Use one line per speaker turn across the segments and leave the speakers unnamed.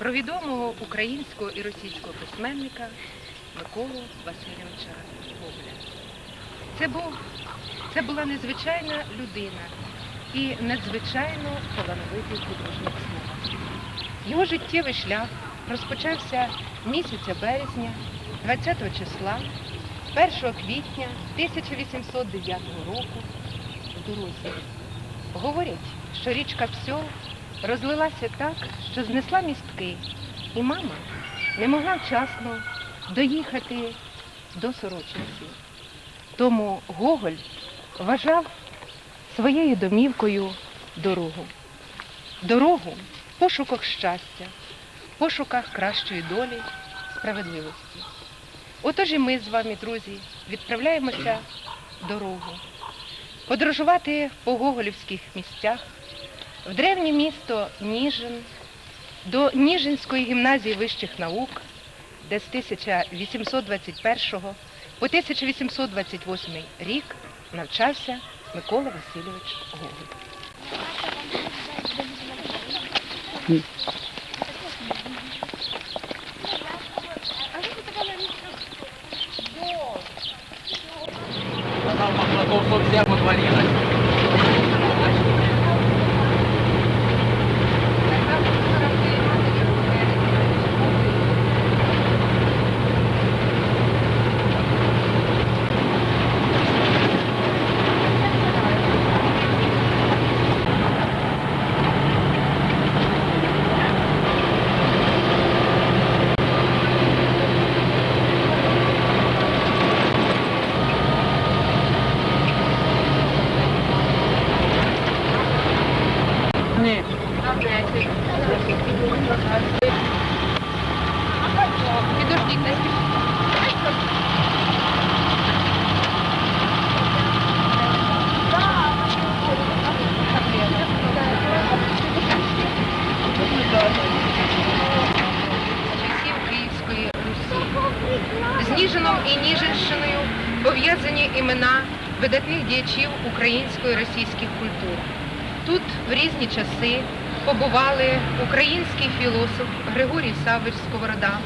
про відомого українського і російського письменника Миколу Васильовича Гоголя. Це, був, це була незвичайна людина і надзвичайно талановитий художник слова. Його життєвий шлях розпочався місяця березня 20 числа 1 квітня 1809 року в дорозі. Говорять, що річка Псьол розлилася так, що знесла містки, і мама не могла вчасно доїхати до Сорочинців. Тому Гоголь вважав своєю домівкою дорогу. Дорогу в пошуках щастя, в пошуках кращої долі, справедливості. Отож і ми з вами, друзі, відправляємося дорогу. Подорожувати по гоголівських місцях, в древнє місто Ніжин, до Ніжинської гімназії вищих наук, де з 1821 по 1828 рік навчався Микола Васильович Гоголь.
Она совсем
З Ніжином і Ніжинщиною пов'язані імена видатних діячів української російських культур. Тут в різні часи побували український філософ Григорій Савич Сковорода,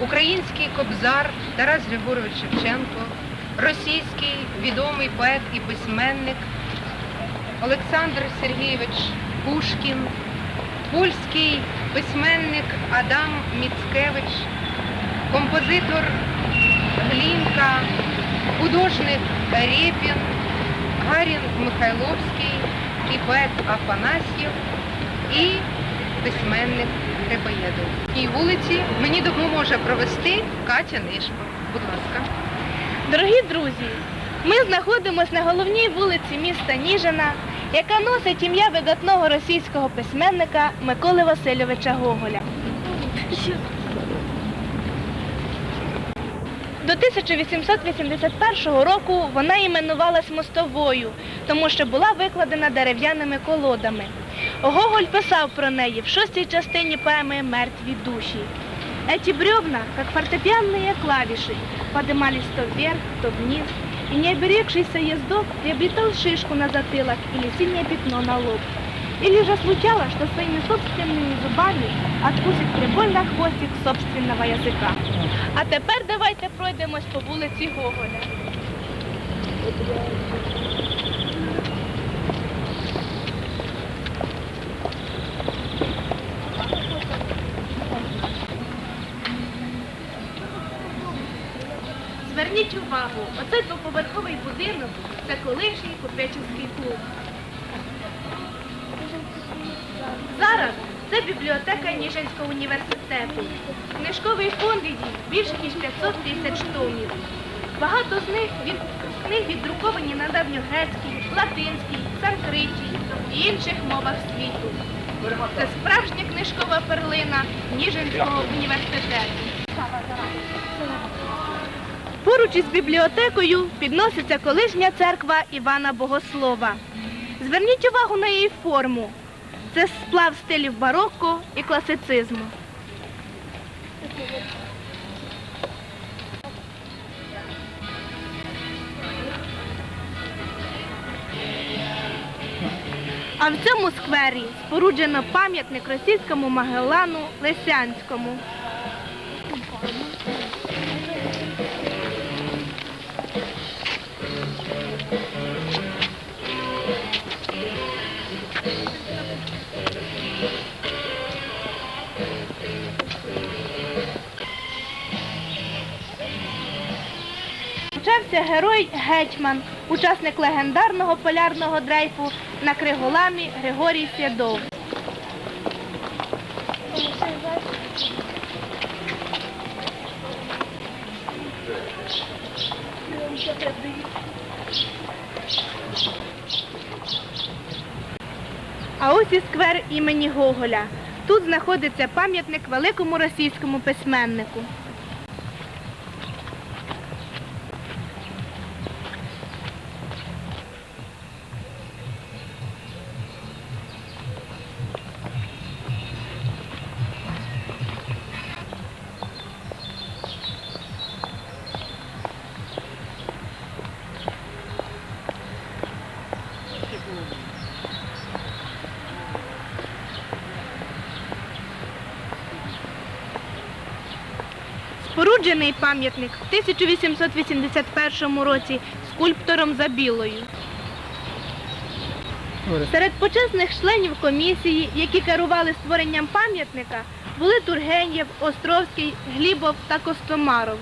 український кобзар Тарас Григорович Шевченко, російський відомий поет і письменник Олександр Сергійович Пушкін, польський письменник Адам Міцкевич, композитор Глінка, художник Рєпін, Гарін Михайловський і поет Афанасьєв і письменник Грибоєдов. І вулиці мені допоможе провести Катя Нишпа. Будь ласка.
Дорогі друзі, ми знаходимося на головній вулиці міста Ніжина, яка носить ім'я видатного російського письменника Миколи Васильовича Гоголя. До 1881 року вона іменувалась мостовою, тому що була викладена дерев'яними колодами. Гоголь писав про неї в шостій частині поеми «Мертві душі». Эти бревна, как фортепианные клавиши, подымались то вверх, то вниз, и не оберегшийся ездок приобретал шишку на затылок или синее пятно на лоб. Или же случалось, что своими собственными зубами откусить прибольно хвостик собственного язика. А тепер давайте пройдемось по вулиці Гоголя. Зверніть увагу, оцей двоповерховий будинок це колишній купеческий клуб. Зараз це бібліотека Ніжинського університету. Книжковий фонд її більше ніж 500 тисяч томів. Багато з них від книг віддруковані на давньогрецькій, латинській, санскритській і інших мовах світу. Це справжня книжкова перлина Ніжинського університету. Поруч із бібліотекою підноситься колишня церква Івана Богослова. Зверніть увагу на її форму. Це сплав стилів барокко і класицизму. А в цьому сквері споруджено пам'ятник російському Магелану Лисянському. Почався герой Гетьман, учасник легендарного полярного дрейфу на Криголамі Григорій Сєдов. А ось і сквер імені Гоголя. Тут знаходиться пам'ятник великому російському письменнику. Споруджений пам'ятник в 1881 році скульптором Забілою. Серед почесних членів комісії, які керували створенням пам'ятника, були Тургенєв, Островський, Глібов та Костомаров.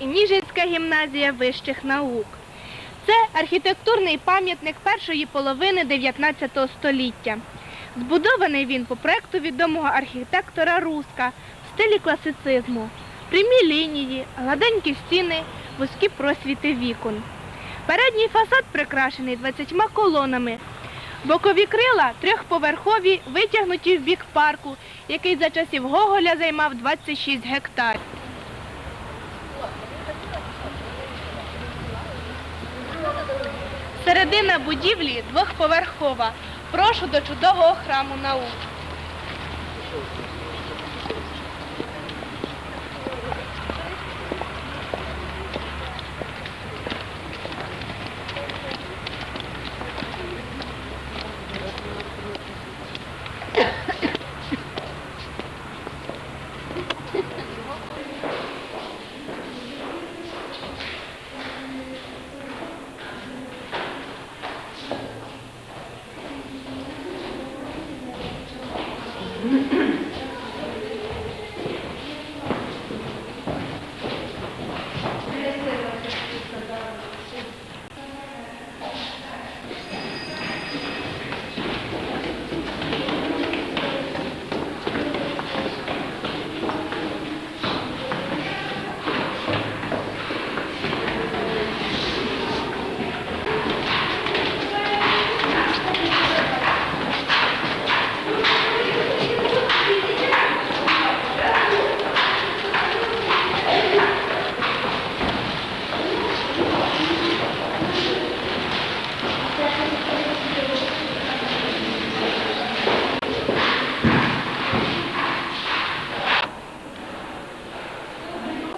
І гімназія вищих наук. Це архітектурний пам'ятник першої половини 19 століття. Збудований він по проекту відомого архітектора Руска в стилі класицизму. Прямі лінії, гладенькі стіни, вузькі просвіти вікон. Передній фасад прикрашений 20 колонами. Бокові крила трьохповерхові, витягнуті в бік парку, який за часів Гоголя займав 26 гектарів. Середина будівлі двохповерхова. Прошу до чудового храму наук.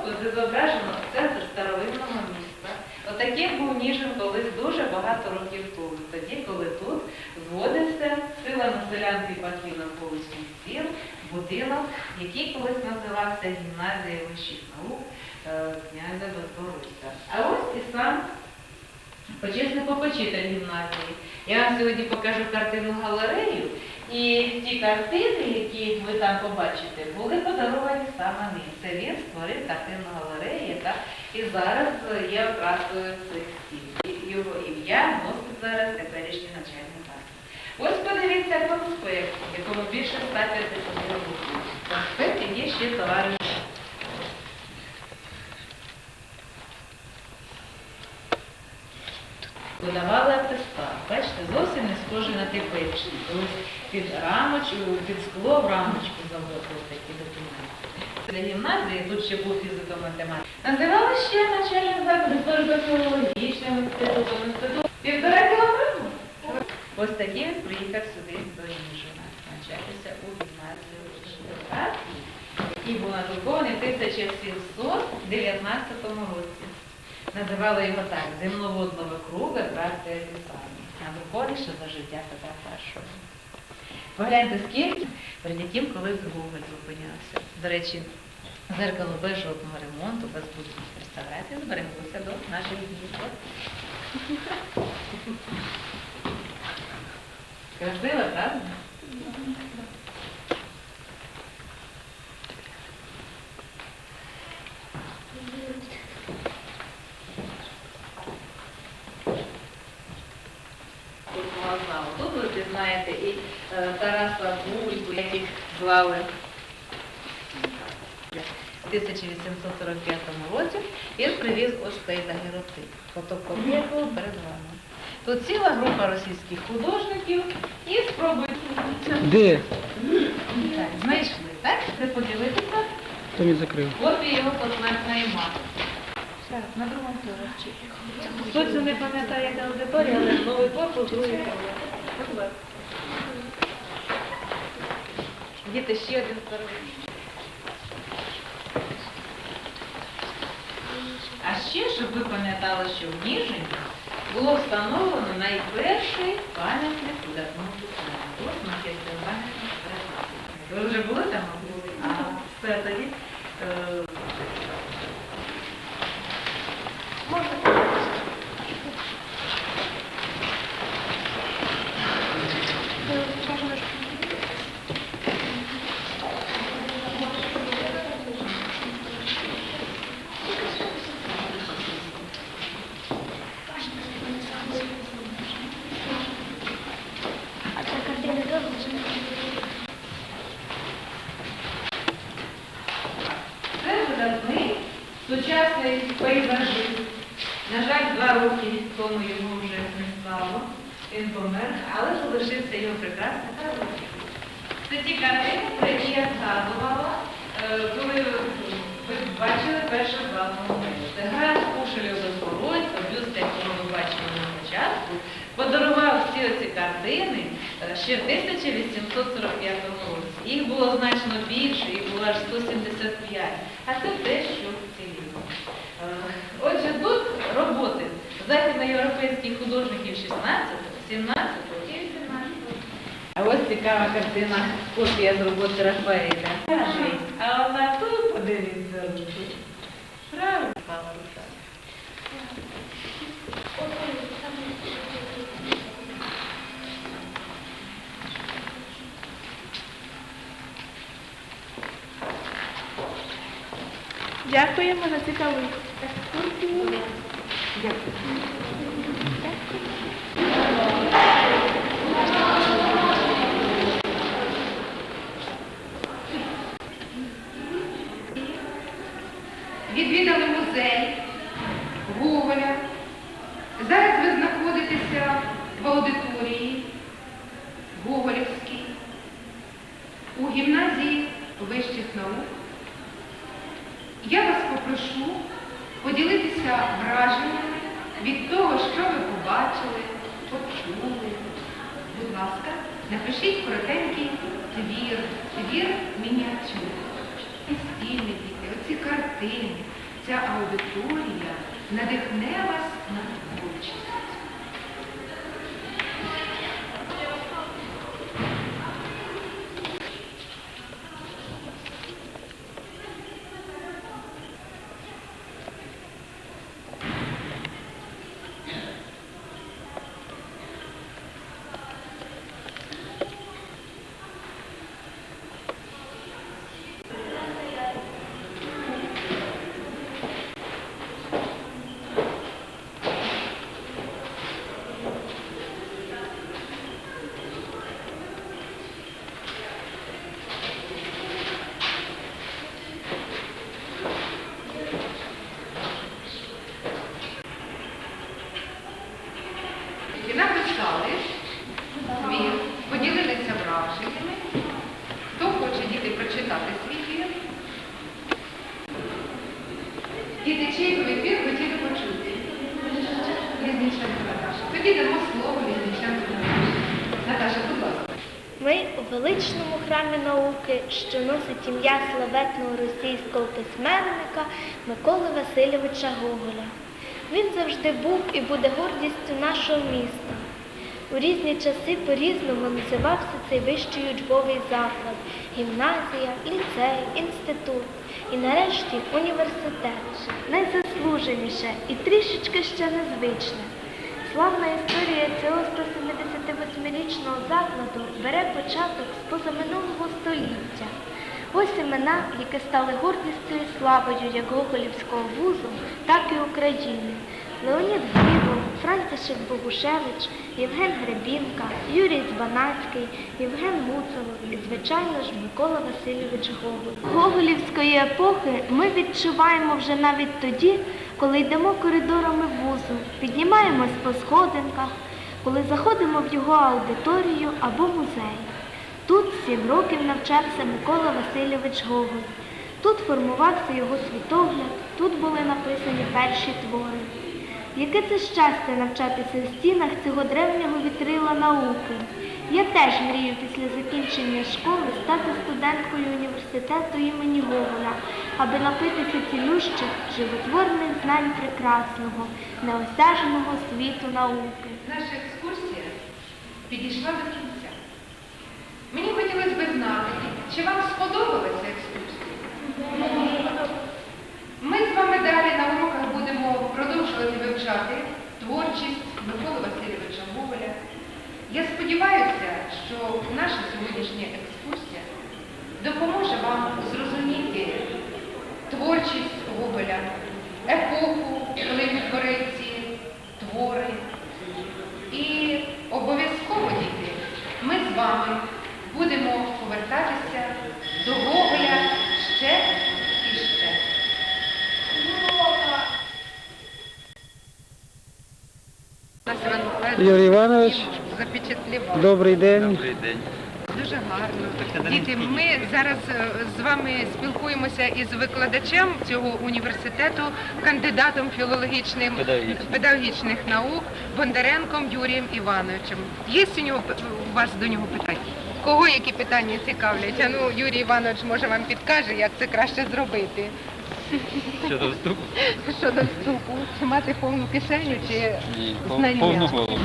Тут зображено центр старовинного міста. Отаким був Ніжин колись дуже багато років тому. Тоді, коли тут зводився сила на селянки паки навколишніх сіл, будинок, який колись називався гімназія вищих наук е, князя Безборуська. А ось і сам почесний попечитель гімназії. Я вам сьогодні покажу картину галерею. І ті картини, які ви там побачите, були подаровані саме ним. Це він створив картинну галерею, яка і зараз є окрасою цих стін. Його ім'я носить зараз теперішній начальник класу. Ось подивіться конспект, якому більше 150 років. В конспекті є ще товариш. Видавали атестат. Бачите, зовсім не схожий на. Ось під рамочку, під скло в рамочку замотили такі документи. Для гімназії тут ще був фізико-математик. Називали ще начальним закладом філологічним інститутом, інститутом. Півтора кілограму. Ось такий приїхав сюди до Ніжина, навчатися у гімназію який був надрукований в 1719 році. Називали його так земноводного круга братської писання. Надрукований ще за життя Петра Першого. Погляньте, скільки перед яким колись Гоголь зупинявся. До речі, зеркало без жодного ремонту, без будь-яких реставрацій збереглося до наших. От. Красиво, правда? Тут Малознаву. Тут ви пізнаєте і е, Тараса Бульбу, яких звали в 1845 році. Він привіз ось цей дагеротип. Фотокопія якого перед вами. Тут ціла група російських художників і спробують
Де?
так, знайшли, так? Це поділитися
Хто не закрив?
копії його посмертної мати. Так, на другому поверсі. Хто не пам'ятає, яка аудиторія, але новий корпус, другий поверх. Діти ще один здоровий. А ще, щоб ви пам'ятали, що в Ніжині було встановлено найперший пам'ятник видатному письменнику. Ось є пам'ятник. Ви вже були там? Були. А все тоді. Це ті про які я згадувала, е, коли ви бачили перше главного Це гра Кушелів Скородько, бюст, якого ви бачили на початку, подарував всі оці картини е, ще в 1845 році. Їх було значно більше, їх було аж 175. А це те, що вціліло. Е, Отже, тут роботи західноєвропейських художників 16, 17 і 18. А ось цікава картина, копія з роботи Рафаеля. А вона тут подивіться руки. Правильно, Павла рука.
Дякуємо за цікаву екскурсію.
Відвідали музей Гоголя. Зараз ви знаходитеся в аудиторії Гоголівській у гімназії вищих наук. Я вас попрошу поділитися враженнями від того, що ви побачили, почули. Будь ласка, напишіть коротенький твір, твір мініатюр. Стільні діти, оці картини, ця аудиторія надихне вас на творчість. тоді дамо слово Вінничанському. Наташа, будь ласка.
Ми у величному храмі науки, що носить ім'я славетного російського письменника Миколи Васильовича Гоголя. Він завжди був і буде гордістю нашого міста. У різні часи по-різному називався цей вищий учбовий заклад гімназія, ліцей, інститут і нарешті університет. Найзаслуженіше і трішечки ще незвичне. Славна історія цього 178-річного закладу бере початок з позаминулого століття. Ось імена, які стали гордістю і славою як Гоголівського вузу, так і України. Леонід Глібов, Франтишек Богушевич, Євген Гребінка, Юрій Збанацький, Євген Гуцелов і, звичайно ж, Микола Васильович Гоголь. Гоголівської епохи ми відчуваємо вже навіть тоді, коли йдемо коридорами вузу, піднімаємось по сходинках, коли заходимо в його аудиторію або музей. Тут сім років навчався Микола Васильович Гоголь. Тут формувався його світогляд, тут були написані перші твори. Яке це щастя навчатися в стінах цього древнього вітрила науки. Я теж мрію після закінчення школи стати студенткою університету імені Гоголя, аби напитися цілющих, животворних знань прекрасного, неосяжного світу науки.
Наша екскурсія підійшла до кінця. Мені хотілося б знати, чи вам сподобалася екскурсія? Ми з вами далі на уроках будемо продовжувати вивчати творчість Миколи Васильовича Гоголя. Я сподіваюся, що наша сьогоднішня екскурсія допоможе вам зрозуміти творчість Гоголя, епоху, коли він творив ці твори. І обов'язково, діти, ми з вами будемо повертатися до Гоголя ще і ще.
Юрій Іванович,
запечатлівав.
добрий день.
Дуже гарно. Діти, ми зараз е, з вами спілкуємося із викладачем цього університету, кандидатом філологічним педагогічних наук Бондаренком Юрієм Івановичем. Є у нього у вас до нього питання? Кого які питання цікавлять? А ну, Юрій Іванович може вам підкаже, як це краще зробити.
Щодо вступу?
Щодо вступу, чи мати повну кишеню, чи
Ні,
знання?
повну голову.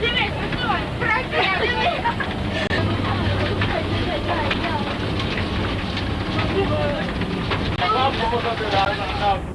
Дивись, Thank you.